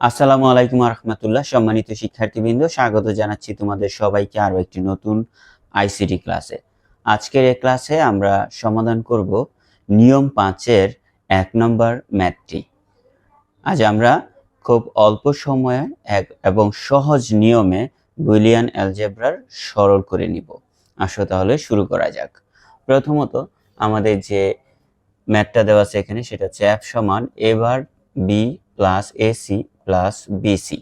আসসালামু আলাইকুম রহমতুল্লাহ সম্মানিত শিক্ষার্থীবৃন্দ, স্বাগত জানাচ্ছি তোমাদের সবাইকে আরও একটি নতুন আইসিটি ক্লাসে। আজকের এই ক্লাসে আমরা সমাধান করব নিয়ম পাঁচের এক নম্বর ম্যাথটি। আজ আমরা খুব অল্প সময়ে এক এবং সহজ নিয়মে বুলিয়ান অ্যালজেব্রার সরল করে নিব। আসো তাহলে শুরু করা যাক। প্রথমত আমাদের যে ম্যাথটা দেওয়া আছে এখানে সেটা হচ্ছে এফ সমান এবার B plus AC plus BC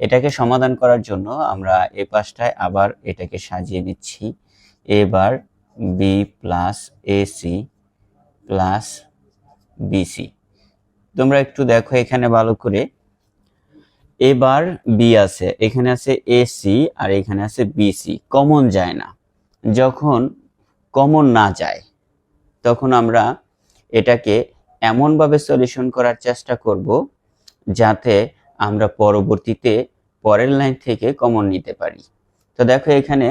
এটাকে সমাধান করার জন্য আমরা এ পাশটায় আবার এটাকে সাজিয়ে নিচ্ছি। এবার B plus AC plus BC তোমরা একটু দেখো এখানে ভালো করে। এবার বি আছে, এখানে আছে এসি আর এখানে আছে বিসি কমন যায় না। যখন কমন না যায়, তখন আমরা এটাকে এমনভাবে সলিউশন করার চেষ্টা করব যাতে আমরা পরবর্তীতে পরের লাইন থেকে কমন নিতে পারি। তো দেখো এখানে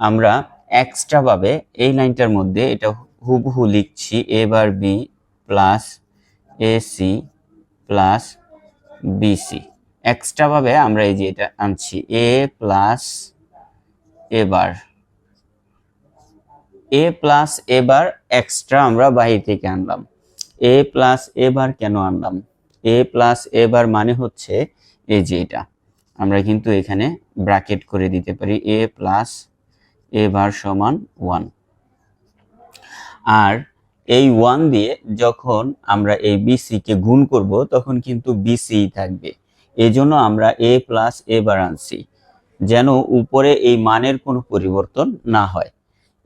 আমরা এক্সট্রাভাবে এই লাইনটার মধ্যে এটা হুবহু লিখছি A bar B plus AC plus BC এক্সট্রাভাবে আমরা এই যে এটা আনছি এ প্লাস এবার এ প্লাস এবার এক্সট্রা আমরা বাহির থেকে আনলাম। এ প্লাস এবার কেন আনলাম? এ প্লাস এবার মানে হচ্ছে এই যে এটা। আমরা কিন্তু এখানে ব্র্যাকেট করে দিতে পারি এ প্লাস এবার সমান ওয়ান আর এই ওয়ান দিয়ে যখন আমরা এই বিসি কে গুণ করব, তখন কিন্তু বিসি থাকবে। এই জন্য আমরা এ প্লাস এবার আনছি, যেন উপরে এই মানের কোনো পরিবর্তন না হয়।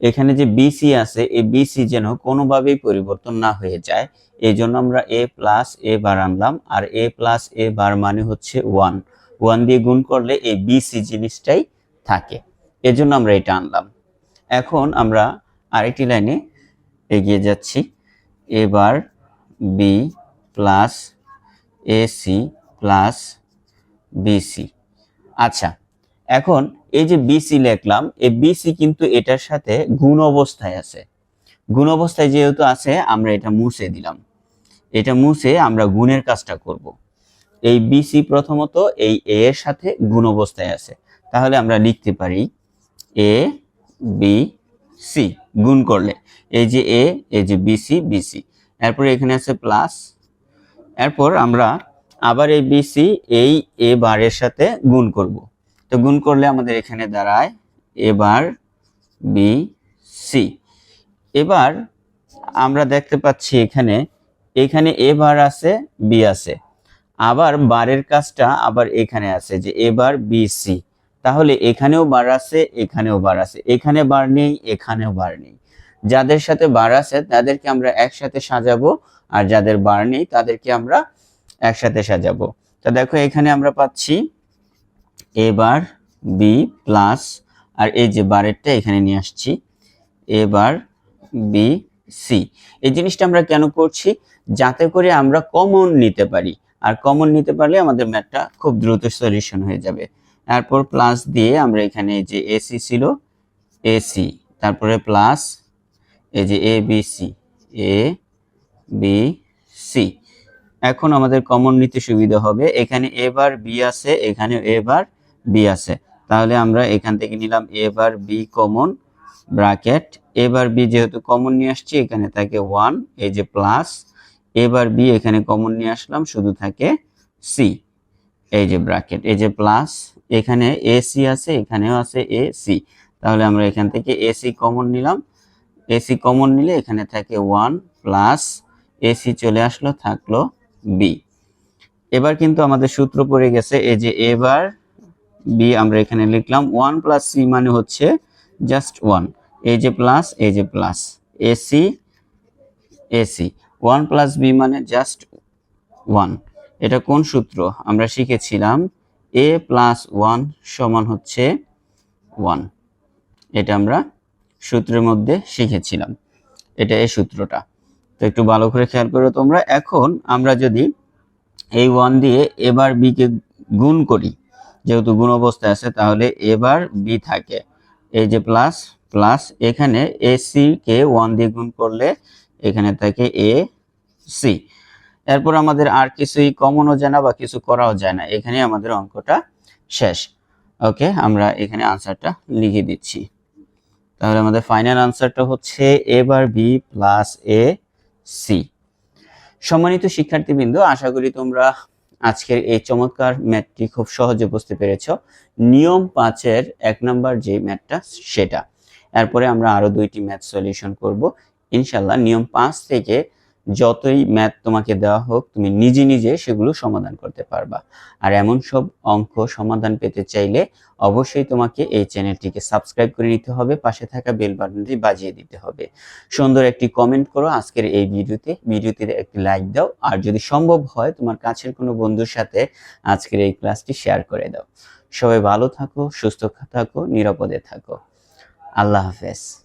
এখানে যে বিসি আছে, এই বিসি যেন কোনোভাবেই পরিবর্তন না হয়ে যায় এই জন্য আমরা এ প্লাস এ বার আনলাম, আর এ প্লাস এ বার মানে হচ্ছে ওয়ান ওয়ান দিয়ে গুণ করলে এই বিসি জিনিসটাই থাকে, এজন্য আমরা এটা আনলাম। এখন আমরা আরেকটি লাইনে এগিয়ে যাচ্ছি এবার B plus AC plus BC আচ্ছা এখন এই যে বিসি লিখলাম, এই বিসি কিন্তু এটার সাথে গুণ অবস্থায় আছে। গুণ অবস্থায় যেহেতু আছে, আমরা এটা মুছে দিলাম। এটা মুছে আমরা গুণের কাজটা করব। এই বিসি প্রথমত এই এ এর সাথে গুণ অবস্থায় আছে। তাহলে আমরা লিখতে পারি এ বি সি গুণ করলে। এই যে এ এই যে বিসি বিসি এরপর এখানে আছে প্লাস এরপর আমরা আবার এই বিসি এই এ বারের সাথে গুণ করব। তো গুণ করলে আমাদের এখানে দাঁড়ায় এবার বি সি এবার আমরা দেখতে পাচ্ছি এখানে এখানে এ বার আছে বি আছে। আবার বারের কাজটা আবার এখানে আছে, যে এবার বি সি তাহলে এখানেও বার আছে, এখানেও বার আছে। এখানে বার নেই, এখানেও বার নেই। যাদের সাথে বার আছে, তাদেরকে আমরা একসাথে সাজাবো, আর যাদের বার নেই, তাদেরকে আমরা একসাথে সাজাবো। তো দেখো, এখানে আমরা পাচ্ছি এবার বি প্লাস আর এই যে বারেরটা এখানে নিয়ে আসছি এবার বি সি এই জিনিসটা আমরা কেন করছি? যাতে করে আমরা কমন নিতে পারি, আর কমন নিতে পারলে আমাদের ম্যাথটা খুব দ্রুত সলিউশন হয়ে যাবে। তারপর প্লাস দিয়ে আমরা এখানে যে এসি ছিল এসি তারপরে প্লাস এই যে A B C A B C এখন আমাদের কমন নিতে সুবিধা হবে। এখানে এবার বি আছে এখানে এবার বি আছে। তাহলে আমরা এখান থেকে নিলাম এবার বি কমন ব্রাকেট এবার বি যেহেতু কমন নিয়ে আসছি, এখানে থাকে ওয়ান এই যে প্লাস এবার বি এখানে কমন নিয়ে আসলাম, শুধু থাকে সি এই যে ব্রাকেট এই যে প্লাস এখানে এ সি আছে, এখানেও আছে এ সি তাহলে আমরা এখান থেকে এসি কমন নিলাম। এসি কমন নিলে এখানে থাকে ওয়ান প্লাস এসি চলে আসলো, থাকল বি এবার কিন্তু আমাদের সূত্র পড়ে গেছে, এই যে এবার বি আমরা এখানে লিখলাম ওয়ান প্লাস সি মানে হচ্ছে জাস্ট ওয়ান এই যে প্লাস এই যে plus AC AC one plus B মানে জাস্ট ওয়ান এটা কোন সূত্র? আমরা শিখেছিলাম এ প্লাস ওয়ান সমান হচ্ছে ওয়ান এটা আমরা সূত্রের মধ্যে শিখেছিলাম। এটা এই সূত্রটা। তো একটু ভালো করে খেয়াল করো তোমরা। এখন আমরা যদি এই ওয়ান দিয়ে এবার বি কে গুণ করি যেহেতু গুণ অবস্থায় আছে, তাহলে এবার বি থাকে। এই যে প্লাস প্লাস এখানে এ কে ওয়ান দিয়ে গুণ করলে এখানে থাকে এ সি এরপর আমাদের আর কিছুই কমনও যায় না বা কিছু করাও যায় না। এখানে আমাদের অঙ্কটা শেষ। ওকে আমরা এখানে আনসারটা লিখে দিচ্ছি। তাহলে আমাদের ফাইনাল আনসারটা হচ্ছে A bar B plus A C সম্মানিত শিক্ষার্থীবৃন্দ, আশা করি তোমরা আজকের এই চমৎকার ম্যাথটি খুব সহজে বুঝতে পেরেছ। নিয়ম পাঁচের এক নাম্বার যে ম্যাথটা সেটা। এরপরে আমরা আরও দুইটি ম্যাথ সলিউশন করব। ইনশাল্লাহ নিয়ম পাঁচ থেকে যতই ম্যাথ তোমাকে দেওয়া হোক, তুমি নিজে নিজে সেগুলো সমাধান করতে পারবা। আর এমন সব অঙ্ক সমাধান পেতে চাইলে অবশ্যই তোমাকে এই চ্যানেলটিকে সাবস্ক্রাইব করে নিতে হবে, পাশে থাকা বেল বাটনটি বাজিয়ে দিতে হবে। সুন্দর একটি কমেন্ট করো আজকের এই ভিডিওতে। ভিডিওতে একটি লাইক দাও, আর যদি সম্ভব হয় তোমার কাছের কোনো বন্ধুর সাথে আজকের এই ক্লাসটি শেয়ার করে দাও। সবাই ভালো থাকো, সুস্থ থাকো, নিরাপদে থাকো। আল্লাহ হাফেজ।